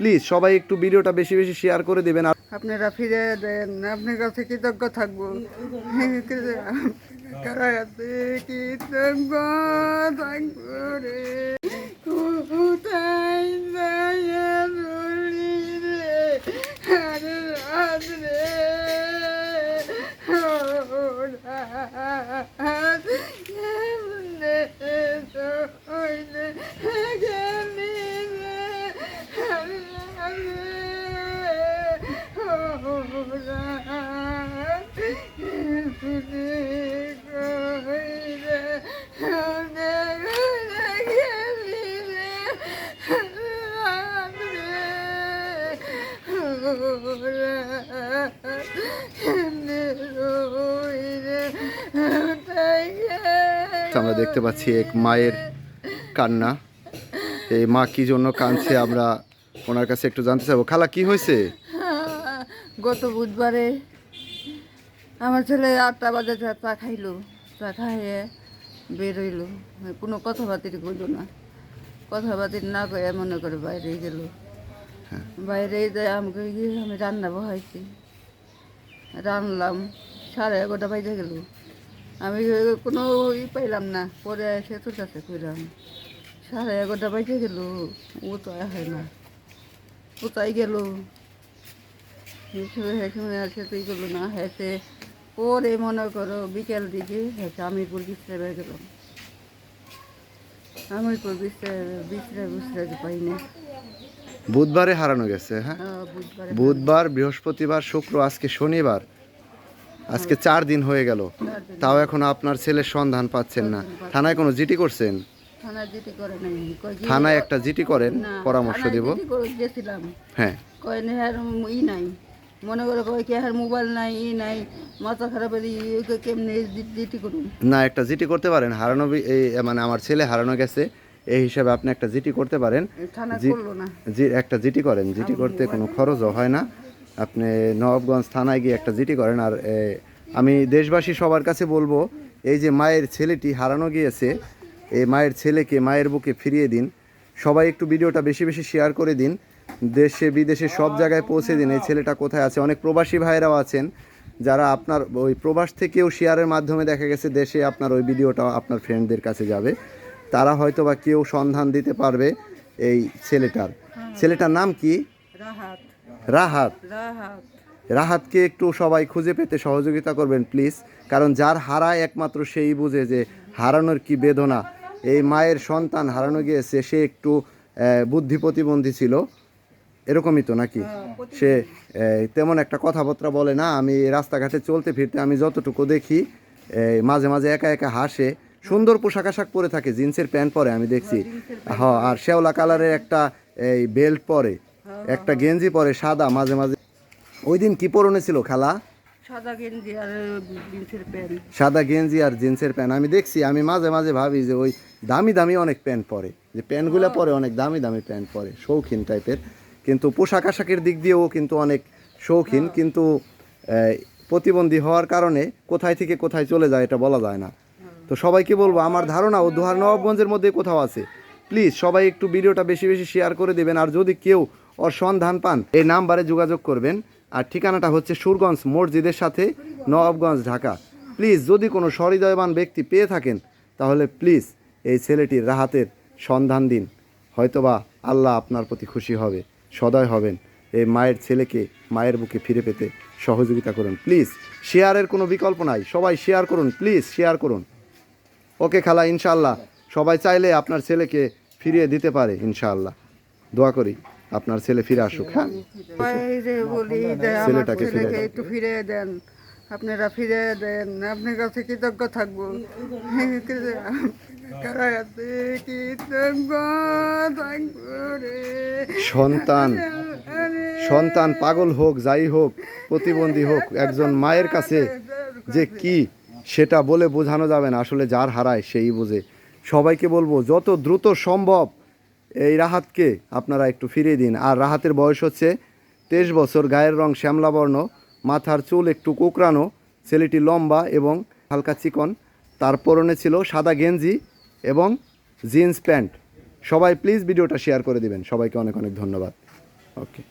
Please সবাই একটু ভিডিওটা বেশি বেশি শেয়ার করে দেবেন আর আপনারা ফিরে দেন আপনার কাছে কৃতজ্ঞ থাকব। কৃতজ্ঞ থাকব রে? আমরা দেখতে পাচ্ছি এক মায়ের কান্না। এই মা কি জন্য কাঁদছে আমরা ওনার কাছে একটু জানতে চাইব। খালা, কি হয়েছে? গত বুধবারে আমার ছেলে আটটা বাজে চা খাইলো। চা খাইয়ে বের হইল। কোনো কথাবার্তি কইল না। কথাবার্তি না কয়ে মনে করে বাইরে গেল। বাইরে যায় আমাকে গিয়ে আমি রান্না বহাইছি। রান্নলাম সাড়ে এগারোটা বাজে গেল। আমি কোনো ই পাইলাম না। পরে এসে তোর কাছে কইলাম সাড়ে এগারোটা বাজে গেল। ও তো হয় না। কোথায় গেল? হিসেবে হেসে আছে তুই গেল না হেসে পরে মনে করো বিকেল দিকে হেসে আমিরপুর বিশ্রামে গেলাম আমিরপুর বিশ্রাম বিশ্রাম বিশ্রাম পাই না বুধবারে হারানো গেছে হ্যাঁ? বুধবার। বৃহস্পতিবার শুক্র আজকে শনিবার। আজকে চার দিন হয়ে গেল। তাও এখন আপনার ছেলের সন্ধান পাচ্ছেন না। থানায় কোনো জিটি করছেন? থানায় একটা জিটি করেন পরামর্শ দেব। হ্যাঁ। নাই। মনে করে কয় কি হ্যার মোবাইল নাই ই নাই মাথা খারাপ কেমনে দিতে করুন না একটা জিটি করতে পারেন। হারানো এই মানে আমার ছেলে হারানো গেছে এই হিসাবে আপনি একটা জিটি করতে পারেন। জি একটা জিটি করেন। জিটি করতে কোনো খরচও হয় না। আপনি নবাবগঞ্জ থানায় গিয়ে একটা জিটি করেন। আর আমি দেশবাসী সবার কাছে বলব এই যে মায়ের ছেলেটি হারানো গিয়েছে এই মায়ের ছেলেকে মায়ের বুকে ফিরিয়ে দিন। সবাই একটু ভিডিওটা বেশি বেশি শেয়ার করে দিন। দেশে বিদেশে সব জায়গায় পৌঁছে দিন। এই ছেলেটা কোথায় আছে? অনেক প্রবাসী ভাইরাও আছেন যারা আপনার ওই প্রবাস থেকেও শেয়ারের মাধ্যমে দেখা গেছে দেশে আপনার ওই ভিডিওটা আপনার ফ্রেন্ডদের কাছে যাবে। তারা হয়তো বা কেউ সন্ধান দিতে পারবে এই ছেলেটার। ছেলেটার নাম কি? রাহাত। রাহাতকে একটু সবাই খুঁজে পেতে সহযোগিতা করবেন প্লিজ। কারণ যার হারায় একমাত্র সেই বুঝে যে হারানোর কি বেদনা। এই মায়ের সন্তান হারানো গিয়েছে সে একটু বুদ্ধি প্রতিবন্ধী ছিল। এরকমই তো নাকি? সে তেমন একটা কথাবার্তা বলে না আমি রাস্তাঘাটে চলতে ফিরতে আমি যতটুকু দেখি মাঝে মাঝে একা একা হাসে। সুন্দর পোশাক আশাক পরে থাকে জিন্সের প্যান্ট পরে আমি দেখছি। হ আর শেওলা কালারের একটা এই বেল্ট পরে একটা গেঞ্জি পরে সাদা মাঝে মাঝে। ওই দিন কি পরনে ছিল খালা? সাদা গেঞ্জি আর সাদা গেঞ্জি আর জিন্সের প্যান্ট। আমি দেখছি আমি মাঝে মাঝে ভাবি যে ওই দামি দামি অনেক প্যান্ট পরে। যে প্যান্টগুলো পরে অনেক দামি দামি প্যান্ট পরে শৌখিন টাইপের কিন্তু পোশাক আশাকের দিক দিয়েও কিন্তু অনেক শৌখিন কিন্তু প্রতিবন্ধী হওয়ার কারণে কোথায় থেকে কোথায় চলে যায় এটা বলা যায় না। তো সবাইকে বলব আমার ধারণা ও দুহার নবাবগঞ্জের মধ্যে কোথাও আছে। প্লিজ সবাই একটু ভিডিওটা বেশি বেশি শেয়ার করে দেবেন আর যদি কেউ ওর সন্ধান পান এই নাম্বারে যোগাযোগ করবেন। আর ঠিকানাটা হচ্ছে সুরগঞ্জ মসজিদের সাথে নবাবগঞ্জ ঢাকা। প্লিজ যদি কোনো সহৃদয়বান ব্যক্তি পেয়ে থাকেন তাহলে প্লিজ এই ছেলেটির রাহাতের সন্ধান দিন। হয়তোবা আল্লাহ আপনার প্রতি খুশি হবে। সদয় হবেন। এই মায়ের ছেলেকে মায়ের বুকে ফিরে পেতে সহযোগিতা করুন। প্লিজ শেয়ারের কোনো বিকল্প নাই। সবাই শেয়ার করুন প্লিজ শেয়ার করুন। ওকে খালা ইনশাল্লাহ সবাই চাইলে আপনার ছেলেকে ফিরিয়ে দিতে পারে ইনশাআল্লাহ। দোয়া করি আপনার ছেলে ফিরে আসুক হ্যাঁ? এই যে বলি যে আমার ছেলেটাকে। একটু ফিরে দেন। আপনারা ফিরে দেন। আপনার কাছে কৃতজ্ঞ থাকব। সন্তান সন্তান পাগল হোক, যাই হোক, প্রতিবন্ধী হোক, একজন মায়ের কাছে যে কি, সেটা বলে বোঝানো যাবে না। আসলে যার হারায় সেই বোঝে। সবাইকে বলব, যত দ্রুত সম্ভব এই রাহাতকে আপনারা একটু ফিরিয়ে দিন। আর রাহাতের বয়স হচ্ছে তেইশ বছর, গায়ের রং শ্যামলা বর্ণ মাথার চুল একটু কোকড়ানো, ছেলেটি লম্বা এবং হালকা চিকন, তার পরনে ছিল সাদা গেঞ্জি এবং জিন্স প্যান্ট। সবাই প্লিজ ভিডিওটা শেয়ার করে দিবেন। সবাইকে অনেক অনেক ধন্যবাদ। ওকে